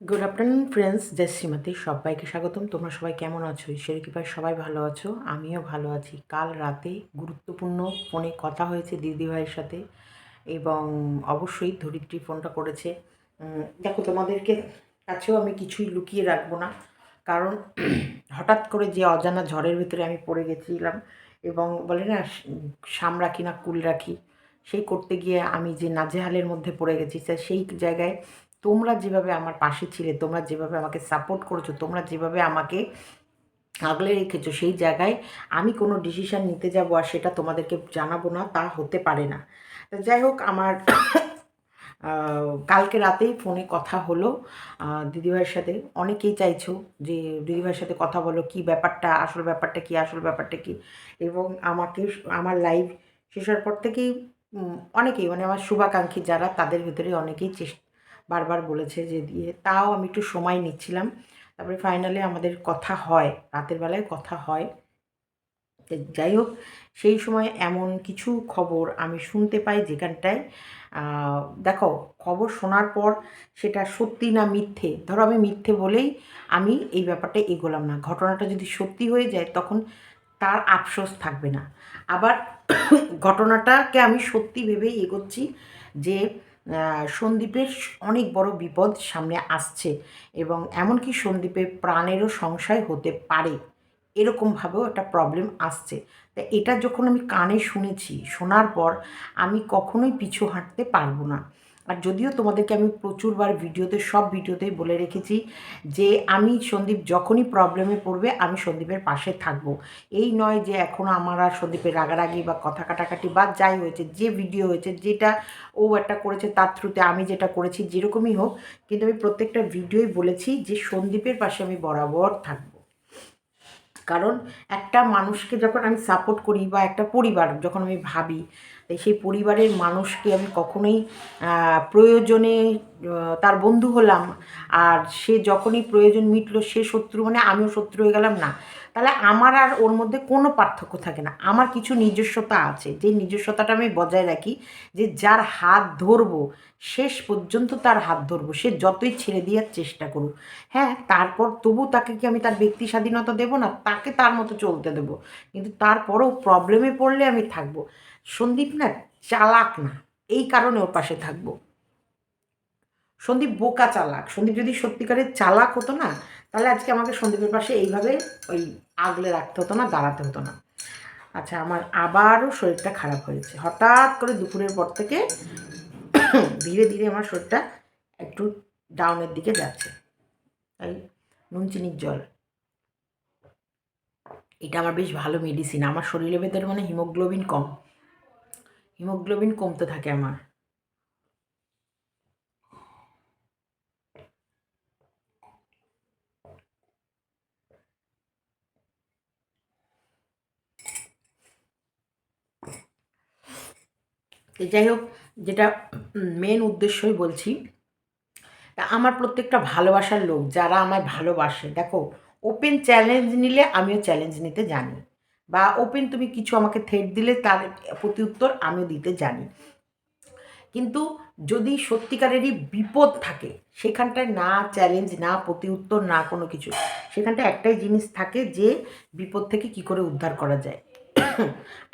Good afternoon friends জয় শ্রীমতী সবাইকে স্বাগতম। তোমরা সবাই কেমন আছো? ঈশ্বরের কৃপায় সবাই ভালো আছো। আমিও ভালো আছি। কাল রাতে গুরুত্বপূর্ণ ফোনে কথা হয়েছে দিদি ভাইয়ের সাথে এবং অবশ্যই ধরিত্রী ফোনটা করেছে। দেখো, তোমাদেরকে কাছেও আমি কিছুই লুকিয়ে রাখব না। কারণ হঠাৎ করে যে অজানা ঝড়ের ভিতরে আমি পড়ে গেছিলাম এবং বলে না, সাম রাখি না, কুল রাখি, সেই করতে গিয়ে আমি যে নাজেহালের মধ্যে পড়ে গেছি, সেই জায়গায় তোমরা যেভাবে আমার পাশে ছিলে, তোমরা যেভাবে আমাকে সাপোর্ট করেছ, তোমরা যেভাবে আমাকে আগলে রেখেছো, সেই জায়গায় আমি কোনো ডিসিশান নিতে যাব আর সেটা তোমাদেরকে জানাব না, তা হতে পারে না। যাই হোক, আমার কালকে রাতেই ফোনে কথা হলো দিদিভাইয়ের সাথে। অনেকেই চাইছো যে দিদিভাইয়ের সাথে কথা বলো, কি ব্যাপারটা, আসল ব্যাপারটা কি, আসল ব্যাপারটা কি? এবং আমাকে আমার লাইভ শেষ হওয়ার পর থেকেই অনেকেই মানে আমার শুভাকাঙ্ক্ষী যারা, তাদের ভিতরে অনেকেই চেষ্টা বারবার বলেছে যে দিয়ে, তাও আমি একটু সময় নিচ্ছিলাম। তারপরে ফাইনালি আমাদের কথা হয়, রাতের বেলায় কথা হয়। যাই হোক, সেই সময় এমন কিছু খবর আমি শুনতে পাই যেখানটায় দেখো, খবর শোনার পর সেটা সত্যি না মিথ্যে? ধরো আমি মিথ্যে বলেই আমি এই ব্যাপারটা এগোলাম না। ঘটনাটা যদি সত্যি হয়ে যায় তখন তার আফসোস থাকবে না। আবার ঘটনাটাকে আমি সত্যি ভেবেই এগোচ্ছি যে সন্দীপের অনেক বড় বিপদ সামনে আসছে এবং এমনকি সন্দীপের প্রাণেরও সংশয় হতে পারে। এরকমভাবেও একটা প্রবলেম আসছে। তা এটা যখন আমি কানে শুনেছি, শোনার পর আমি কখনোই পিছু হাঁটতে পারব না। আর যদিও তোমাদেরকে আমি প্রচুরবার ভিডিওতে, সব ভিডিওতেই বলে রেখেছি যে আমি সন্দীপ যখনই প্রবলেমে পড়বে, আমি সন্দীপের পাশে থাকব। এই নয় যে এখন আমার আর সন্দীপের রাগারাগি বা কথা কাটাকাটি বা যাই হয়েছে, যে ভিডিও হয়েছে, যেটা ও একটা করেছে তার থ্রুতে আমি যেটা করেছি যেরকমই হোক, কিন্তু আমি প্রত্যেকটা ভিডিওই বলেছি যে সন্দীপের পাশে আমি বরাবর থাকব। কারণ একটা মানুষকে যখন আমি সাপোর্ট করি বা একটা পরিবার, যখন আমি ভাবি তাই সেই পরিবারের মানুষকে আমি কখনোই প্রয়োজনে তার বন্ধু হলাম আর সে যখনই প্রয়োজন মিটলো সে শত্রু মানে আমিও শত্রু হয়ে গেলাম না। তাহলে আমার আর ওর মধ্যে কোনো পার্থক্য থাকে না। আমার কিছু নিজস্বতা আছে, যে নিজস্বতাটা আমি বজায় রাখি যে যার হাত ধরবো, শেষ পর্যন্ত তার হাত ধরবো, সে যতই ছেড়ে দেওয়ার চেষ্টা করুক। হ্যাঁ তারপর তবু তাকে কি আমি তার ব্যক্তি স্বাধীনতা দেবো না? তাকে তার মতো চলতে দেবো। কিন্তু তারপরেও প্রবলেমে পড়লে আমি থাকব। সন্দীপ না চালাক না, এই কারণে ওর পাশে থাকব। সন্দীপ বোকা চালাক। সন্দীপ যদি সত্যিকারের চালাক হতো না, তাহলে আজকে আমাকে সন্দীপের পাশে এইভাবে ওই আগলে রাখতে হতো না, দাঁড়াতে হতো না। আচ্ছা আমার আবারও শরীরটা খারাপ হয়েছে। হঠাৎ করে দুপুরের পর থেকে ধীরে ধীরে আমার শরীরটা একটু ডাউনের দিকে যাচ্ছে। তাই নুন চিনির জল। এটা আমার বেশ ভালো মেডিসিন আমার শরীরের ভেতরে মানে হিমোগ্লোবিন কম। হিমোগ্লোবিন কমতে থাকে আমার। যাই হোক, যেটা মেন উদ্দেশ্যই বলছি আমার প্রত্যেকটা ভালোবাসার লোক যারা আমায় ভালোবাসে, দেখো ওপেন চ্যালেঞ্জ নিলে আমিও চ্যালেঞ্জ নিতে জানি। বা ওপেন তুমি কিছু আমাকে থ্রেট দিলে তার প্রতি উত্তর আমিও দিতে জানি। কিন্তু যদি সত্যিকারেরই বিপদ থাকে, সেখানটায় না চ্যালেঞ্জ না প্রতি উত্তর, না কোনো কিছু, সেখানটায় একটাই জিনিস থাকে যে বিপদ থেকে কি করে উদ্ধার করা যায়।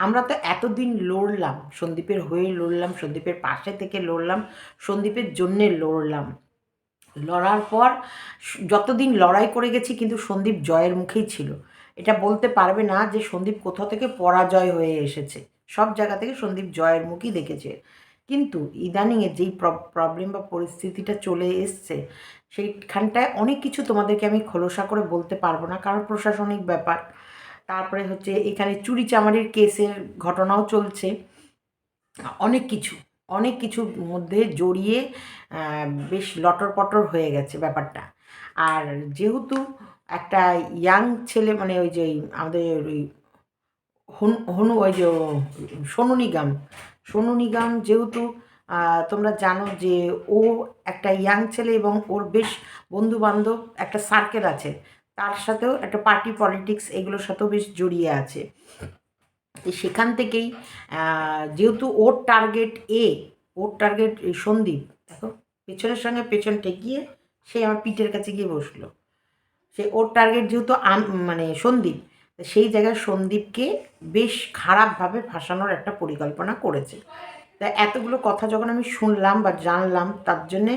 আমরা তো এতদিন লড়লাম, সন্দীপের হয়ে লড়লাম, সন্দীপের পাশে থেকে লড়লাম, সন্দীপের জন্যে লড়লাম। লড়ার পর যতদিন লড়াই করে গেছি, কিন্তু সন্দীপ জয়ের মুখেই ছিল। এটা বলতে পারবে না যে সন্দীপ কোথাও থেকে পরাজয় হয়ে এসেছে। সব জায়গা থেকে সন্দীপ জয়ের মুখই দেখেছে। কিন্তু ইদানিংয়ে যেই প্রবলেম বা পরিস্থিতিটা চলে এসছে, সেইখানটায় অনেক কিছু তোমাদেরকে আমি খোলসা করে বলতে পারব না। কারণ প্রশাসনিক ব্যাপার। তারপরে হচ্ছে এখানে চুরি চামারির কেসের ঘটনাও চলছে। অনেক কিছু, অনেক কিছুর মধ্যে জড়িয়ে বেশ লটর পটর হয়ে গেছে ব্যাপারটা। আর যেহেতু একটা ইয়াং ছেলে মানে ওই যে আমাদের ওই হনু ওই যে সোনু নিগম। সোনু নিগম যেহেতু তোমরা জানো যে ও একটা ইয়াং ছেলে এবং ওর বেশ বন্ধু বান্ধব একটা সার্কেল আছে। তার সাথেও একটা পার্টি পলিটিক্স এগুলোর সাথেও বেশ জড়িয়ে আছে। সেখান থেকেই যেহেতু ওর টার্গেট এ ওর টার্গেট সন্দীপ, দেখো, পেছনের সঙ্গে পেছন ঠেকিয়ে সে আমার পিঠের কাছে গিয়ে বসল। সে ওর টার্গেট যেহেতু মানে সন্দীপ সেই জায়গায় সন্দীপকে বেশ খারাপভাবে ফাঁসানোর একটা পরিকল্পনা করেছে। তা এতগুলো কথা যখন আমি শুনলাম বা জানলাম, তার জন্যে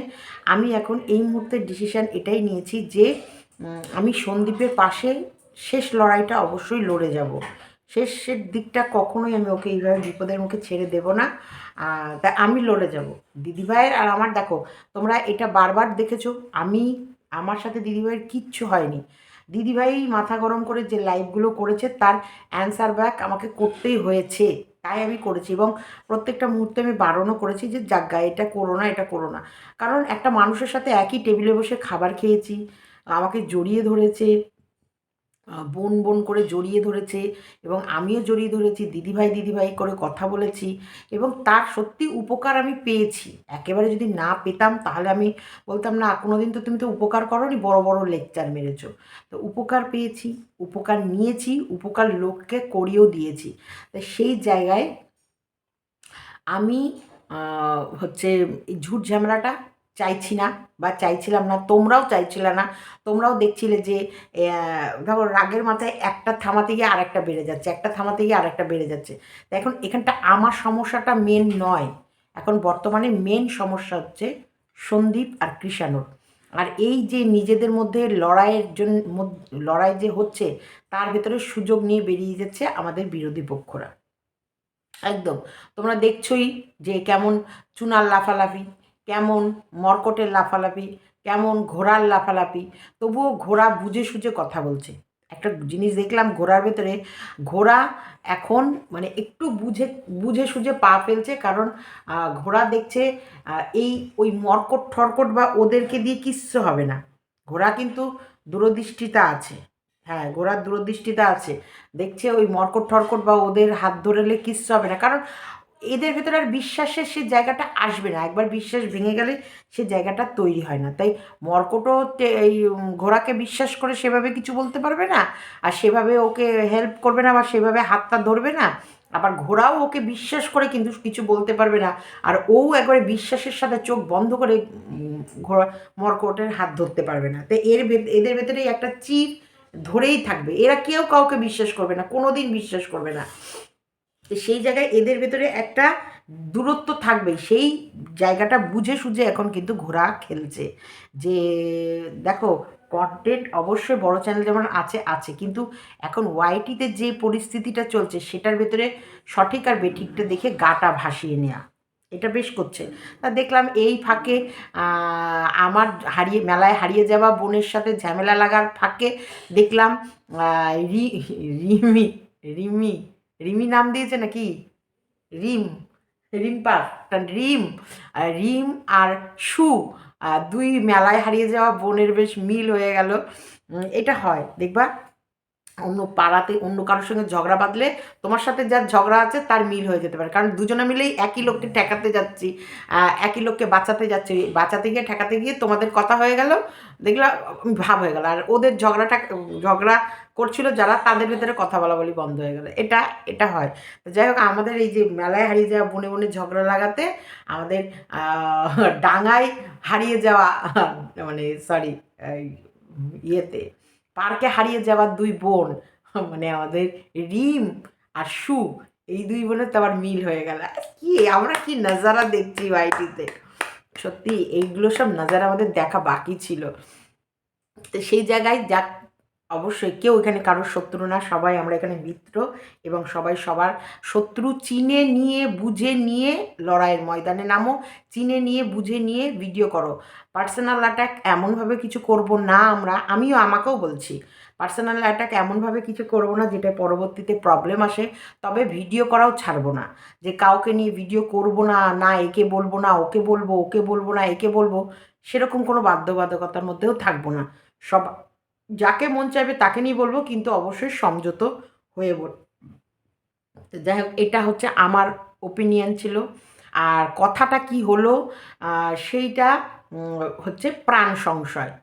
আমি এখন এই মুহূর্তে ডিসিশান এটাই নিয়েছি যে আমি সন্দীপের পাশে শেষ লড়াইটা অবশ্যই লড়ে যাব। শেষের দিকটা কখনোই আমি ওকে এইভাবে বিপদের মুখে ছেড়ে দেব না। তা আমি লড়ে যাব। দিদিভাইয়ের আর আমার, দেখো, তোমরা এটা বারবার দেখেছ, আমি আমার সাথে দিদিভাইয়ের কিচ্ছু হয়নি। দিদিভাই মাথা গরম করে যে লাইভগুলো করেছে, তার অ্যান্সার ব্যাক আমাকে করতেই হয়েছে। তাই আমি করেছি এবং প্রত্যেকটা মুহূর্তে আমি বারণও করেছি যে যাজ্ঞা এটা করো না, এটা করো না। কারণ একটা মানুষের সাথে একই টেবিলে বসে খাবার খেয়েছি, আমাকে জড়িয়ে ধরেছে বোন বোন করে জড়িয়ে ধরেছে এবং আমিও জড়িয়ে ধরেছি, দিদিভাই দিদিভাই করে কথা বলেছি এবং তার সত্যি উপকার আমি পেয়েছি। একেবারে যদি না পেতাম তাহলে আমি বলতাম, না, কোনোদিন তো তুমি তো উপকার করনি, বড় বড় লেকচার মেরেছো। তো উপকার পেয়েছি, উপকার নিয়েছি, উপকার লোককে করিয়েও দিয়েছি। তো সেই জায়গায় আমি হচ্ছে এই ঝুট ঝামেলাটা চাইছি না বা চাইছিলাম না, তোমরাও চাইছিলে না, তোমরাও দেখছিলে যে ধরো রাগের মাথায় একটা থামাতে গিয়ে আরেকটা বেড়ে যাচ্ছে, একটা থামাতে গিয়ে আরেকটা বেড়ে যাচ্ছে। তো এখন এখানটা আমার সমস্যাটা মেন নয়, এখন বর্তমানে মেন সমস্যা হচ্ছে সন্দীপ আর কৃষাণুর। আর এই যে নিজেদের মধ্যে লড়াইয়ের জন্য লড়াই যে হচ্ছে, তার ভেতরে সুযোগ নিয়ে বেরিয়ে যাচ্ছে আমাদের বিরোধী পক্ষরা। একদম, তোমরা দেখছোই যে কেমন চুনার লাফালাফি। কেমন মর্কটের লাফালাফি, কেমন ঘোড়ার লাফালাফি, তবুও ঘোড়া বুঝে সুঝে কথা বলছে। একটা জিনিস দেখলাম ঘোড়ার ভেতরে, ঘোড়া এখন মানে একটু বুঝে বুঝে সুঝে পা ফেলছে কারণ ঘোড়া দেখছে এই ওই মর্কট ঠরকট বা ওদেরকে দিয়ে কিচ্ছু হবে না। ঘোড়া কিন্তু দূরদৃষ্টিতা আছে। হ্যাঁ ঘোড়ার দূরদৃষ্টিতা আছে। দেখছে ওই মর্কট ঠরকট বা ওদের হাত ধরেলে কিচ্ছু হবে না। কারণ এদের ভেতরে আর বিশ্বাসের সে জায়গাটা আসবে না। একবার বিশ্বাস ভেঙে গেলে সে জায়গাটা তৈরি হয় না। তাই মর্কটও এই ঘোড়াকে বিশ্বাস করে সেভাবে কিছু বলতে পারবে না আর সেভাবে ওকে হেল্প করবে না বা সেভাবে হাতটা ধরবে না। আবার ঘোড়াও ওকে বিশ্বাস করে কিন্তু কিছু বলতে পারবে না। আর ও একবারে বিশ্বাসের সাথে চোখ বন্ধ করে ঘোড়া, মর্কটের হাত ধরতে পারবে না। তো এর এদের ভেতরেই একটা চির ধরেই থাকবে। এরা কেউ কাউকে বিশ্বাস করবে না কোনো দিন বিশ্বাস করবে না। তো সেই জায়গায় এদের ভেতরে একটা দূরত্ব থাকবে সেই জায়গাটা বুঝে সুঝে এখন কিন্তু ঘোড়া খেলছে। যে দেখো কন্টেন্ট অবশ্যই বড় চ্যানেল যেমন আছে আছে। কিন্তু এখন ওয়াইটিতে যে পরিস্থিতিটা চলছে, সেটার ভেতরে সঠিক আর বেঠিকটা দেখে গাটা ভাসিয়ে নেওয়া এটা বেশ করছে। তা দেখলাম এই ফাঁকে আমার হারিয়ে, মেলায় হারিয়ে যাওয়া বোনের সাথে ঝামেলা লাগার ফাঁকে দেখলাম রিমি রিমি রিমি নাম দিয়েছে নাকি? রিম রিম্পা রিম রিম আর সু দুই মেলায় হারিয়ে যাওয়া বোনের বেশ মিল হয়ে গেল। এটা হয় দেখবা? অন্য পাড়াতে অন্য কারোর সঙ্গে ঝগড়া বাঁধলে তোমার সাথে যার ঝগড়া আছে তার মিল হয়ে যেতে পারে। কারণ দুজনে মিলেই একই লোককে ঠেকাতে যাচ্ছি একই লোককে বাঁচাতে যাচ্ছি। বাঁচাতে গিয়ে ঠেকাতে গিয়ে তোমাদের কথা হয়ে গেল দেখলা উম, ভাব হয়ে গেল। আর ওদের ঝগড়াটা ঝগড়া করছিল যারা তাদের ভিতরে কথা বলা বলি বন্ধ হয়ে গেল। এটা এটা হয়। তো যাই হোক, আমাদের এই যে মেলায় হারিয়ে যাওয়া, বনে বনে ঝগড়া লাগাতে, আমাদের ডাঙায় হারিয়ে যাওয়া মানে সরি ইয়েতে, পার্কে হারিয়ে যাওয়া দুই বোন মানে আমাদের রিম আর সু, এই দুই বোনের তো আবার মিল হয়ে গেল। কি, আমরা কি নাজারা দেখছি ওয়াইটিতে সত্যি, এইগুলো সব নাজারা আমাদের দেখা বাকি ছিল। তো সেই জায়গায় যাক অবশ্যই কেউ এখানে কারোর শত্রু না, সবাই আমরা এখানে মিত্র এবং সবাই সবার শত্রু চিনে নিয়ে, বুঝে নিয়ে লড়াইয়ের ময়দানে নামো, চিনে নিয়ে, বুঝে নিয়ে ভিডিও করো। পার্সোনাল অ্যাটাক এমনভাবে কিছু করব না আমরা, আমিও আমাকেও বলছি। পার্সোনাল অ্যাটাক এমনভাবে কিছু করব না যেটা পরবর্তীতে প্রবলেম আসে, তবে ভিডিও করাও ছাড়বো না। যে কাউকে নিয়ে ভিডিও করব না না একে বলব না, ওকে বলব ওকে বলব না, একে বলব, সেরকম কোনো বাধ্যবাধকতার মধ্যেও থাকব না। সব যাকে মন চাইবে তাকে নিয়ে বলব, কিন্তু অবশ্যই সংযত হয়ে বল। যাই হোক, এটা হচ্ছে আমার ওপিনিয়ন ছিল। আর কথাটা কি হলো? সেইটা হচ্ছে প্রাণ সংশয়।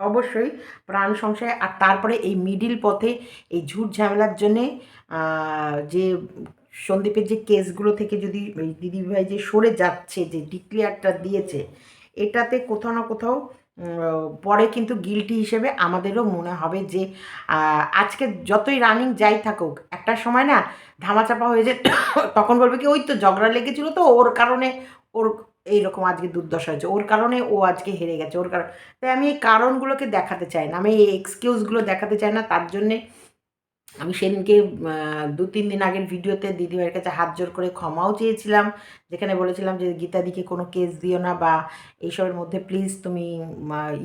অবশ্যই প্রাণ সংশয়। আর তারপরে এই মিডিল পথে এই ঝুট ঝামেলার জন্যে যে সন্দীপের যে কেসগুলো থেকে যদি দিদিভাই যে সরে যাচ্ছে, যে ডিক্লেয়ারটা দিয়েছে, এটাতে কোথাও না কোথাও পরে কিন্তু গিলটি হিসেবে আমাদেরও মনে হবে যে আজকে যতই রানিং যাই থাকুক, একটা সময় না ধামাচাপা হয়ে যায় তখন বলবে কি, ওই তো ঝগড়া লেগেছিলো তো, ওর কারণে ওর এইরকম আজকে দুর্দশা হয়েছে, ওর কারণে ও আজকে হেরে গেছে, ওর কারণ, তাই আমি এই কারণগুলোকে দেখাতে চাই না, আমি এই এক্সকিউজগুলো দেখাতে চাই না, তার জন্যে আমি সেদিনকে দু তিন দিন আগের ভিডিওতে দিদিভাইয়ের কাছে হাত জোর করে ক্ষমাও চেয়েছিলাম, যেখানে বলেছিলাম যে, গীতাদিকে কোনো কেস দিও না বা এইসবের মধ্যে প্লিজ তুমি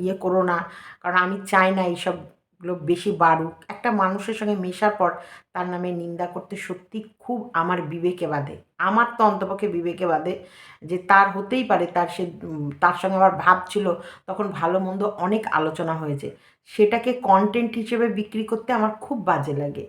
ইয়ে করো না। কারণ আমি চাই না এইসবগুলো বেশি বাড়ুক। একটা মানুষের সঙ্গে মেশার পর তার নামে নিন্দা করতে সত্যি খুব আমার বিবেকে বাঁধে, আমার তো অন্তপক্ষে বিবেকে বাঁধে যে, তার হতেই পারে, তার সে তার সঙ্গে আমার ভাব ছিল, তখন ভালো মন্দ অনেক আলোচনা হয়েছে। সেটাকে কন্টেন্ট হিসেবে বিক্রি করতে আমার খুব বাজে লাগে।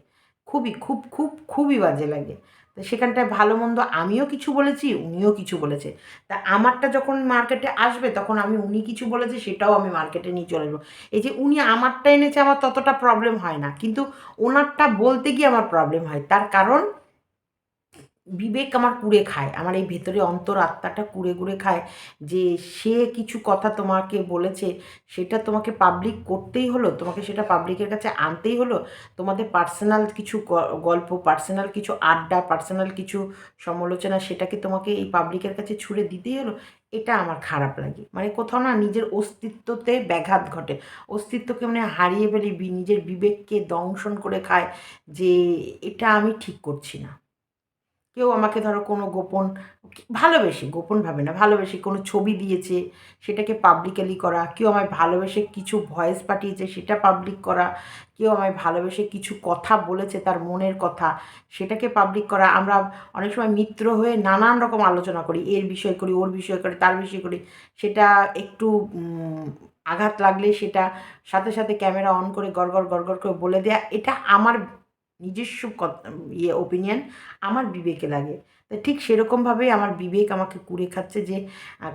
খুবই, খুব খুব, খুবই বাজে লাগে। তো সেখানটায় ভালো মন্দ আমিও কিছু বলেছি, উনিও কিছু বলেছে। তা আমারটা যখন মার্কেটে আসবে, তখন আমি উনি কিছু বলেছে, সেটাও আমি মার্কেটে নিয়ে চলে আসব এই যে উনি আমারটা এনেছে, আমার ততটা প্রবলেম হয় না। কিন্তু ওনারটা বলতে গিয়ে আমার প্রবলেম হয়। তার কারণ বিবেক আমার কুড়ে খায়, আমার এই ভেতরে অন্তর আত্মাটা কুড়ে কুড়ে খায় যে সে কিছু কথা তোমাকে বলেছে, সেটা তোমাকে পাবলিক করতেই হলো, তোমাকে সেটা পাবলিকের কাছে আনতেই হলো, তোমাদের পার্সোনাল কিছু গল্প পার্সোনাল কিছু আড্ডা পার্সোনাল কিছু সমালোচনা, সেটাকে তোমাকে এই পাবলিকের কাছে ছুড়ে দিতেই হলো, এটা আমার খারাপ লাগে। মানে কোথাও না নিজের অস্তিত্বতে ব্যাঘাত ঘটে, অস্তিত্বকে মানে হারিয়ে ফেলি নিজের বিবেককে দংশন করে খায় যে এটা আমি ঠিক করছি না। কেউ আমাকে ধরো কোনো গোপন, ভালোবেসে, গোপনভাবে না, ভালোবেসে কোনো ছবি দিয়েছে, সেটাকে পাবলিকালি করা, কেউ আমায় ভালোবেসে কিছু ভয়েস পাঠিয়েছে, সেটা পাবলিক করা, কেউ আমায় ভালোবেসে কিছু কথা বলেছে তার মনের কথা, সেটাকে পাবলিক করা। আমরা অনেক সময় মিত্র হয়ে নানান রকম আলোচনা করি, এর বিষয় করি, ওর বিষয় করি, তার বিষয় করি। সেটা একটু আঘাত লাগলে সেটা সাথে সাথে ক্যামেরা অন করে গড়গড় গড়গড় করে বলে দেয়া, এটা আমার নিজস্ব ইয়ে ওপিনিয়ন আমার বিবেকে লাগে। তা ঠিক সেরকমভাবেই আমার বিবেক আমাকে কুড়ে খাচ্ছে যে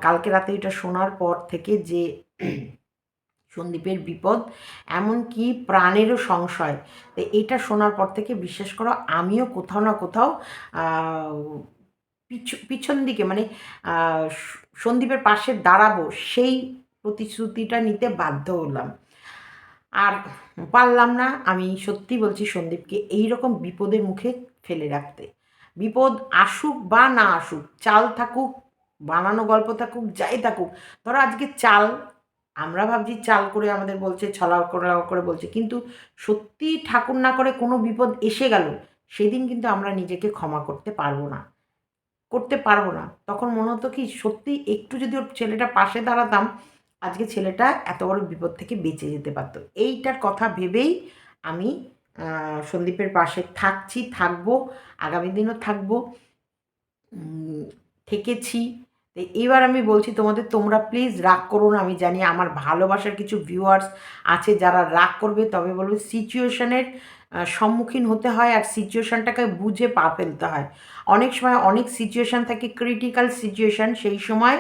কালকে রাতে এটা শোনার পর থেকে যে, সন্দীপের বিপদ, এমনকি প্রাণেরও সংশয়, তো এটা শোনার পর থেকে বিশ্বাস করো আমিও কোথাও না কোথাও পিছন দিকে মানে সন্দীপের পাশে দাঁড়াবো সেই প্রতিশ্রুতিটা নিতে বাধ্য হলাম। আর পারলাম না আমি সত্যি বলছি সন্দীপকে এই রকম বিপদের মুখে ফেলে রাখতে। বিপদ আসুক বা না আসুক, চাল থাকুক, বানানো গল্প থাকুক, যাই থাকুক, ধরো আজকে চাল, আমরা ভাবছি চাল করে আমাদের বলছে ছলা করে করে বলছে, কিন্তু সত্যি ঠাকুর না করে কোনো বিপদ এসে গেল, সেদিন কিন্তু আমরা নিজেকে ক্ষমা করতে পারব না। করতে পারব না। তখন মনে হতো কি, সত্যি একটু যদি ওর ছেলেটা পাশে দাঁড়াতাম আজকে ছেলেটা এত বড় বিপদ থেকে বেঁচে যেতে পারতো। এইটার কথা ভেবেই আমি সন্দীপের পাশে থাকছি, থাকব, আগামী দিনও থাকব থেকেছি। এবার আমি বলছি তোমাদের, তোমরা প্লিজ রাগ করো না, আমি জানি আমার ভালোবাসার কিছু ভিউয়ার্স আছে যারা রাগ করবে, তবে বলব সিচুয়েশনের সম্মুখীন হতে হয় আর সিচুয়েশনটাকে বুঝে পা ফেলতে হয়। অনেক সময় অনেক সিচুয়েশান থাকে ক্রিটিক্যাল সিচুয়েশান সেই সময়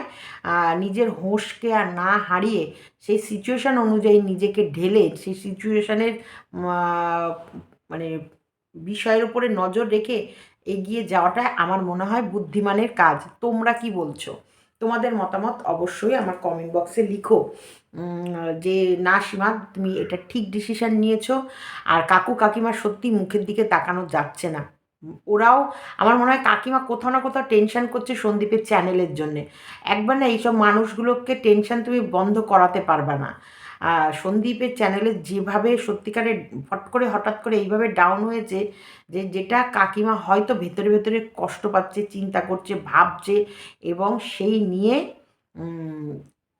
নিজের হোঁশকে আর না হারিয়ে সেই সিচুয়েশান অনুযায়ী নিজেকে ঢেলে সেই সিচুয়েশানের মানে বিষয়ের উপরে নজর রেখে এগিয়ে যাওয়াটা আমার মনে হয় বুদ্ধিমানের কাজ। তোমরা কি বলছো? তোমাদের মতামত অবশ্যই আমার কমেন্ট বক্সে লিখো। যে না সীমা, তুমি এটা ঠিক ডিসিশান নিয়েছো। আর কাকু, কাকিমা সত্যি মুখের দিকে তাকানো যাচ্ছে না। ওরাও, আমার মনে হয় কাকিমা কোথাও না কোথাও টেনশন করছে সন্দীপের চ্যানেলের জন্যে। একবার না এইসব মানুষগুলোকে টেনশন তুমি বন্ধ করাতে পারবা না। সন্দীপের চ্যানেলে যেভাবে সত্যিকারে ফট করে, হঠাৎ করে এইভাবে ডাউন হয়েছে যে যেটা কাকিমা হয়তো ভেতরে ভেতরে কষ্ট পাচ্ছে, চিন্তা করছে, ভাবছে এবং সেই নিয়ে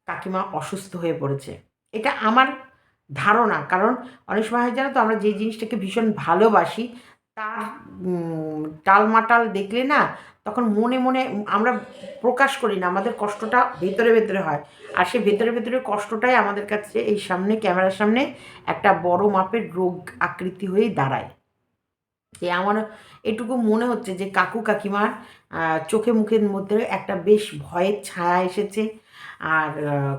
কাকিমা অসুস্থ হয়ে পড়েছে। এটা আমার ধারণা, কারণ অনেক সময় হয় জানো তো, আমরা যে জিনিসটাকে ভীষণ ভালোবাসি, তার টালমাটাল দেখলে না তখন মনে মনে আমরা প্রকাশ করি না, আমাদের কষ্টটা ভেতরে ভেতরে হয়। আর সে ভেতরে ভেতরে কষ্টটাই আমাদের কাছে এই সামনে, ক্যামেরার সামনে একটা বড় মাপের রোগ আকৃতি হয়েই দাঁড়ায়। যে আমার এটুকু মনে হচ্ছে যে কাকু কাকিমার চোখে মুখের মধ্যে একটা বেশ ভয়ের ছায়া এসেছে। আর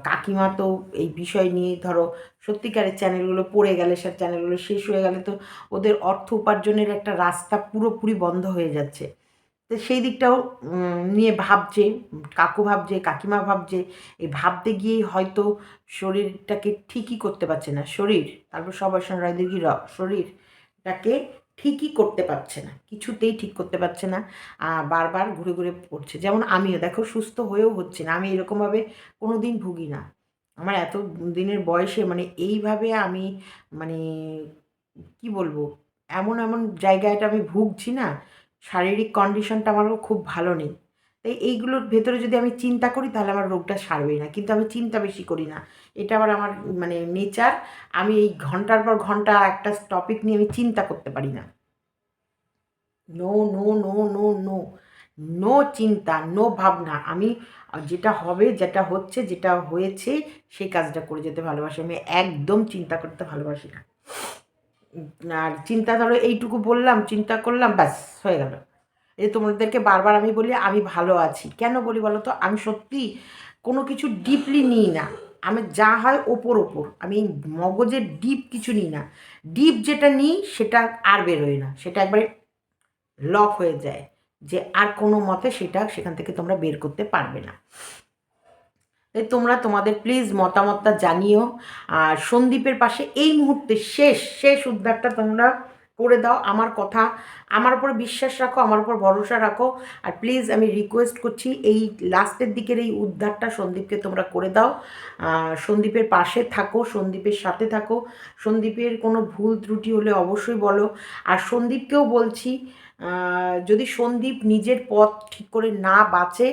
কাকিমা তো এই বিষয় নিয়ে ধরো সত্যিকারের চ্যানেলগুলো পড়ে গেলে সব চ্যানেলগুলো শেষ হয়ে গেলে তো ওদের অর্থ উপার্জনের একটা রাস্তা পুরোপুরি বন্ধ হয়ে যাচ্ছে। তো সেই দিকটাও নিয়ে ভাবছে, কাকু ভাবছে, কাকিমা ভাবছে, এই ভাবতে গিয়েই হয়তো শরীরটাকে ঠিকই করতে পারছে না। শরীর, তারপর সবার সঙ্গে রায়দিঘি র, শরীরটাকে ঠিকই করতে পারছে না, কিছুতেই ঠিক করতে পারছে না বারবার ঘুরে ঘুরে পড়ছে। যেমন আমিও, দেখো সুস্থ হয়েও হচ্ছে না, আমি এরকমভাবে কোনো দিন ভুগি না। আমার এত দিনের বয়সে মানে এইভাবে আমি মানে কি বলব, এমন এমন জায়গাটা আমি ভুগছি না শারীরিক কন্ডিশনটা আমারও খুব ভালো নেই। তাই এইগুলোর ভেতরে যদি আমি চিন্তা করি, তাহলে আমার রোগটা সারবেই না। কিন্তু আমি চিন্তা বেশি করি না। এটা আবার আমার মানে নেচার আমি এই ঘণ্টার পর ঘণ্টা একটা টপিক নিয়ে আমি চিন্তা করতে পারি না। No no no no no no চিন্তা নো ভাবনা। আমি যেটা হবে, যেটা হচ্ছে, যেটা হয়েছে, সেই কাজটা করে যেতে ভালোবাসি। আমি একদম চিন্তা করতে ভালোবাসি না। আর চিন্তা ধরো এইটুকু বললাম, চিন্তা করলাম, ব্যাস, হয়ে গেল। এই তোমাদেরকে বারবার আমি বলি, আমি ভালো আছি। কেন বলি বলো তো? আমি সত্যি কোনো কিছু ডিপলি নিই না। আমি যা হয় ওপর ওপর। আমি মগজের ডিপ কিছু নিই না। ডিপ যেটা নিই, সেটা আর বেরোয় না। সেটা একবারে লক হয়ে যায়। যে আর কোনো মতে সেটা সেখান থেকে তোমরা বের করতে পারবে না। তোমরা তোমাদের প্লিজ মতামতটা জানিও। আর সন্দীপের পাশে এই মুহূর্তে শেষ শেষ উদ্ধারটা তোমরা করে দাও। আমার কথা আমার উপর বিশ্বাস রাখো, আমার উপর ভরসা রাখো। আর প্লিজ আমি রিকোয়েস্ট করছি, এই লাস্টের দিকের এই উদ্ধারটা সন্দীপকে তোমরা করে দাও। সন্দীপের পাশে থাকো, সন্দীপের সাথে থাকো। সন্দীপের কোনো ভুল ত্রুটি হলে অবশ্যই বলো। আর সন্দীপকেও বলছি যদি সন্দীপ নিজের পথ ঠিক করে না বাঁচে,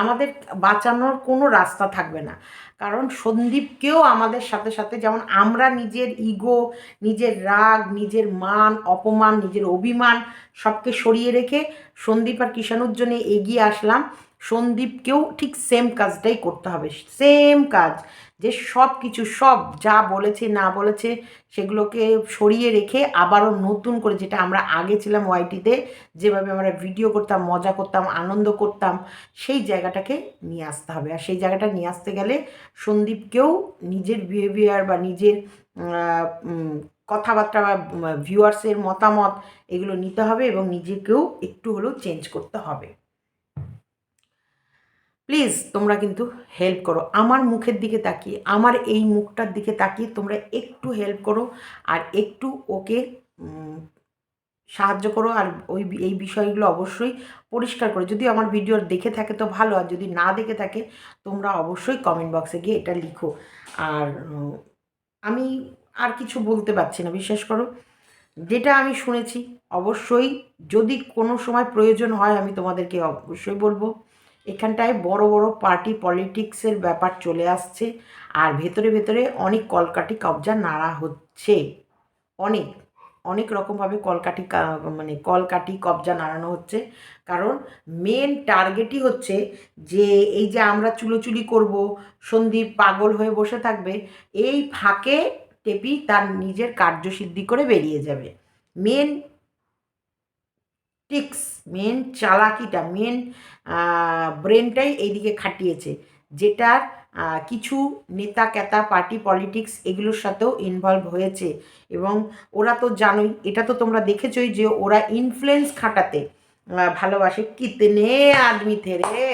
আমাদের বাঁচানোর কোনো রাস্তা থাকবে না। কারণ সন্দীপকেও আমাদের সাথে সাথে যেমন আমরা নিজের ইগো নিজের রাগ, নিজের মান, অপমান, নিজের অভিমান সবকে সরিয়ে রেখে সন্দীপ আর কিষাণুর জন্য এগিয়ে আসলাম। সন্দীপকেও ঠিক সেম কাজটাই করতে হবে। সেম কাজ। যে সব কিছু সব যা বলেছে, না বলেছে, সেগুলোকে সরিয়ে রেখে আবারও নতুন করে যেটা আমরা আগে ছিলাম ওয়াইটিতে, যেভাবে আমরা ভিডিও করতাম, মজা করতাম, আনন্দ করতাম, সেই জায়গাটাকে নিয়ে আসতে হবে। আর সেই জায়গাটা নিয়ে আসতে গেলে সন্দীপকেও নিজের বিহেভিয়ার বা নিজের কথাবার্তা বা ভিউয়ার্সের মতামত এগুলো নিতে হবে এবং নিজেকেও একটু হলেও চেঞ্জ করতে হবে। প্লিজ তোমরা কিন্তু হেল্প করো। আমার মুখের দিকে তাকিয়ে, আমার এই মুখটার দিকে তাকিয়ে তোমরা একটু হেল্প করো আর একটু ওকে সাহায্য করো আর ওই এই বিষয়গুলো অবশ্যই পরিষ্কার করো। যদি আমার ভিডিও দেখে থাকে তো ভালো, আর যদি না দেখে থাকে তোমরা অবশ্যই কমেন্ট বক্সে গিয়ে এটা লিখো। আর আমি আর কিছু বলতে পারছি না, বিশ্বাস করো। যেটা আমি শুনেছি, অবশ্যই যদি কোনো সময় প্রয়োজন হয় আমি তোমাদেরকে অবশ্যই বলব। এখানটায় বড় বড় পার্টি পলিটিক্সের ব্যাপার চলে আসছে আর ভেতরে ভেতরে অনেক কলকাটি কবজা নাড়া হচ্ছে। অনেক অনেক রকমভাবে কলকাটি মানে কলকাটি কবজা নাড়ানো হচ্ছে। কারণ মেন টার্গেটই হচ্ছে যে এই যে আমরা চুলোচুলি করব, সন্দীপ পাগল হয়ে বসে থাকবে, এই ফাঁকে টেপি তার নিজের কার্যসিদ্ধি করে বেরিয়ে যাবে। মেন টিক্স, মেন চালাকিটা, মেন ব্রেনটাই এইদিকে খাটিয়েছে, যেটার কিছু নেতা, ক্যাতা, পার্টি, পলিটিক্স এগুলোর সাথেও ইনভলভ হয়েছে। এবং ওরা তো জানোই, এটা তো তোমরা দেখেছই যে ওরা ইনফ্লুয়েন্স খাটাতে ভালোবাসে। কিতনে আদমি থে রে?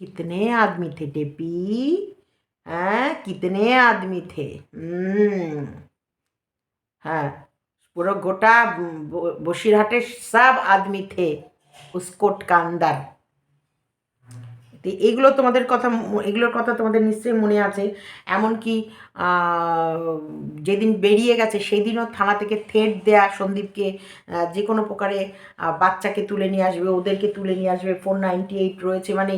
কিতনে থে টেপি? হ্যাঁ কিতনে আদমি থে হ্যাঁ পুরো গোটা বসিরহাটের সব আদমি থে উস কোট কা আন্দার তো এগুলো তোমাদের কথা এগুলোর কথা তোমাদের নিশ্চয়ই মনে আছে। এমনকি যেদিন বেরিয়ে গেছে সেই দিনও থানা থেকে থেট দেয়া সন্দীপকে যে কোনো প্রকারে বাচ্চাকে তুলে নিয়ে আসবে, ওদেরকে তুলে নিয়ে আসবে ফোর নাইনটি এইট রয়েছে মানে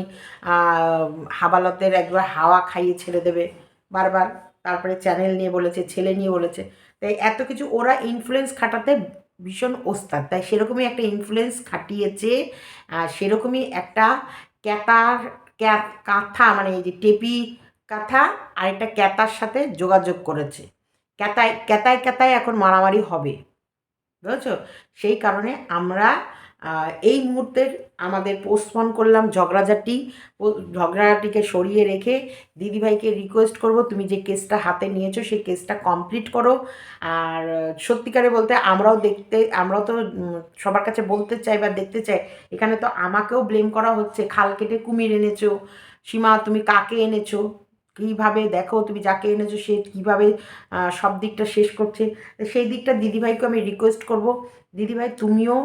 হাবালতের একবার হাওয়া খাইয়ে ছেড়ে দেবে বারবার। তারপরে চ্যানেল নিয়ে বলেছে, ছেলে নিয়ে বলেছে। তাই এত কিছু ওরা ইনফ্লুয়েন্স খাটাতে ভীষণ ওস্তাদ। তাই সেরকমই একটা ইনফ্লুয়েন্স খাটিয়েছে সেরকমই একটা ক্যাতার ক্যাত কাঁথা মানে এই যে টেপি কাঁথা আর একটা ক্যাতার সাথে যোগাযোগ করেছে। ক্যাতায় ক্যাতায় ক্যাতায় এখন মারামারি হবে। বুঝেছ? সেই কারণে আমরা এই মুহূর্তের আমাদের পোস্টপন করলাম ঝগড়াঝাটি। ঝগড়াটিকে সরিয়ে রেখে দিদিভাইকে রিকোয়েস্ট করব, তুমি যে কেসটা হাতে নিয়েছো সেই কেসটা কমপ্লিট করো। আর সত্যিকারে বলতে আমরাও দেখতে, আমরাও তো সবার কাছে বলতে চাই বা দেখতে চাই, এখানে তো আমাকেও ব্লেম করা হচ্ছে। খাল কেটে কুমির এনেছো। সীমা, তুমি কাকে এনেছো? কীভাবে দেখো তুমি যাকে এনেছো, সে কীভাবে সব দিকটা শেষ করছে। সেই দিকটা দিদিভাইকে আমি রিকোয়েস্ট করব। দিদিভাই তুমিও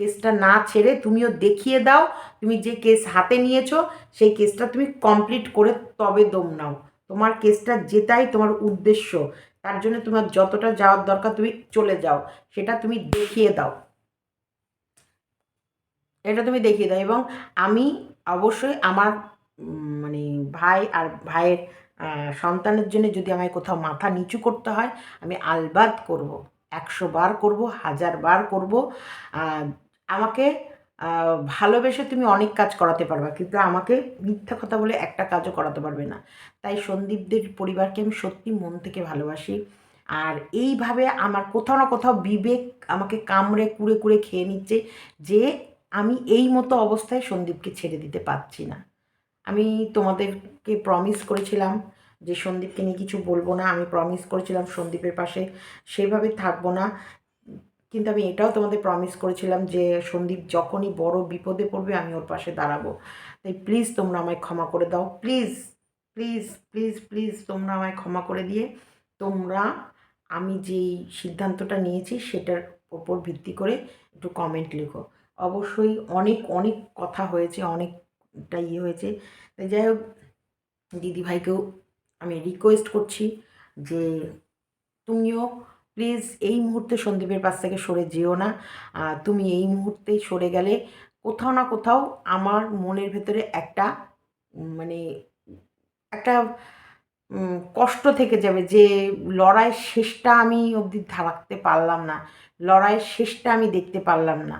কেসটা না ছেড়ে তুমিও দেখিয়ে দাও, তুমি যে কেস হাতে নিয়েছো, সেই কেসটা তুমি কমপ্লিট করে তবে দম নাও। তোমার কেসটা জেতাই তোমার উদ্দেশ্য। তার জন্য তোমার যতটা যাওয়ার দরকার তুমি চলে যাও। সেটা তুমি দেখিয়ে দাও। এটা তুমি দেখিয়ে দাও এবং আমি অবশ্যই আমার মানে ভাই আর ভাইয়ের সন্তানের জন্য যদি আমায় কোথাও মাথা নিচু করতে হয়, আমি আলবাদ করব। একশো বার করব, হাজার বার করব। আমাকে ভালোবেসে তুমি অনেক কাজ করাতে পারবা, কিন্তু আমাকে মিথ্যা কথা বলে একটা কাজও করাতে পারবে না। তাই সন্দীপদের পরিবারকে আমি সত্যি মন থেকে ভালোবাসি। আর এইভাবে আমার কোথাও না কোথাও বিবেক আমাকে কামড়ে, কুড়ে কুড়ে খেয়ে নিচ্ছে যে আমি এই মতো অবস্থায় সন্দীপকে ছেড়ে দিতে পারছি না। আমি তোমাদেরকে প্রমিস করেছিলাম যে সন্দীপকে নিয়ে কিছু বলব না। আমি প্রমিস করেছিলাম সন্দীপের পাশে, সেভাবে থাকব না। কিন্তু আমি এটাও তোমাদের প্রমিস করেছিলাম যে সন্দীপ যখনই বড় বিপদে পড়বে আমি ওর পাশে দাঁড়াবো। তাই প্লিজ তোমরা আমায় ক্ষমা করে দাও। প্লিজ প্লিজ প্লিজ প্লিজ তোমরা আমায় ক্ষমা করে দিয়ে তোমরা আমি যেই সিদ্ধান্তটা নিয়েছি সেটার ওপর ভিত্তি করে একটু কমেন্ট লিখো। অবশ্যই অনেক অনেক কথা হয়েছে, অনেকটা ইয়ে হয়েছে। তাই যাই হোক, দিদিভাইকেও আমি রিকোয়েস্ট করছি যে তুমিও প্লিজ এই মুহূর্তে সন্দীপের পাশ থেকে সরে যেও না। তুমি এই মুহূর্তে সরে গেলে কোথাও না কোথাও আমার মনের ভেতরে একটা মানে একটা কষ্ট থেকে যাবে যে লড়াইয়ের শেষটা আমি অবধি রাখতে পারলাম না, লড়াইয়ের শেষটা আমি দেখতে পারলাম না।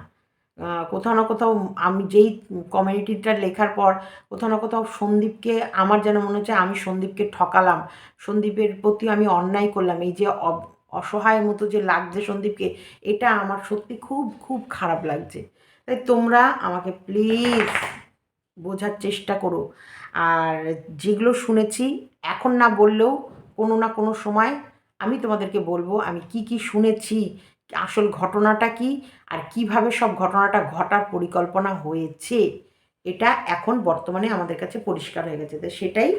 কোথাও না কোথাও আমি যেই কমিউনিটিটা লেখার পর কোথাও না কোথাও সন্দীপকে আমার যেন মনে হচ্ছে আমি সন্দীপকে ঠকালাম, সন্দীপের প্রতি আমি অন্যায় করলাম, এই যে অসহায় মতো যে লাগছে সন্দীপকে, এটা আমার সত্যি খুব খুব খারাপ লাগছে। তাই তোমরা আমাকে প্লিজ বোঝার চেষ্টা করো। আর যেগুলো শুনেছি, এখন না বললেও কোনো না কোনো সময় আমি তোমাদেরকে বলব, আমি কি কি শুনেছি, আসল ঘটনাটা কি, আর কীভাবে সব ঘটনাটা ঘটার পরিকল্পনা হয়েছে, এটা এখন বর্তমানে আমাদের কাছে পরিষ্কার হয়ে গেছে। তো সেটাই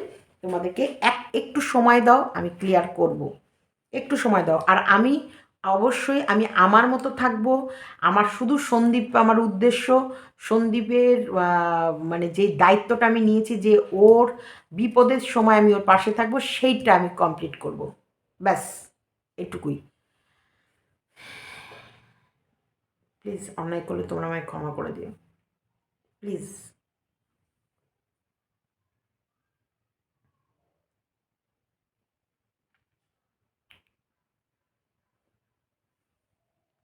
তোমাদেরকে এক, একটু সময় দাও, আমি ক্লিয়ার করব। একটু সময় দাও। আর আমি অবশ্যই, আমি আমার মতো থাকব। আমার শুধু সন্দীপ আমার উদ্দেশ্য। সন্দীপের মানে যে দায়িত্বটা আমি নিয়েছি যে ওর বিপদের সময় আমি ওর পাশে থাকব, সেইটা আমি কমপ্লিট করব। ব্যাস, এটুকুই। প্লিজ অন্যায় করলে তোমরা আমায় ক্ষমা করে দিও। প্লিজ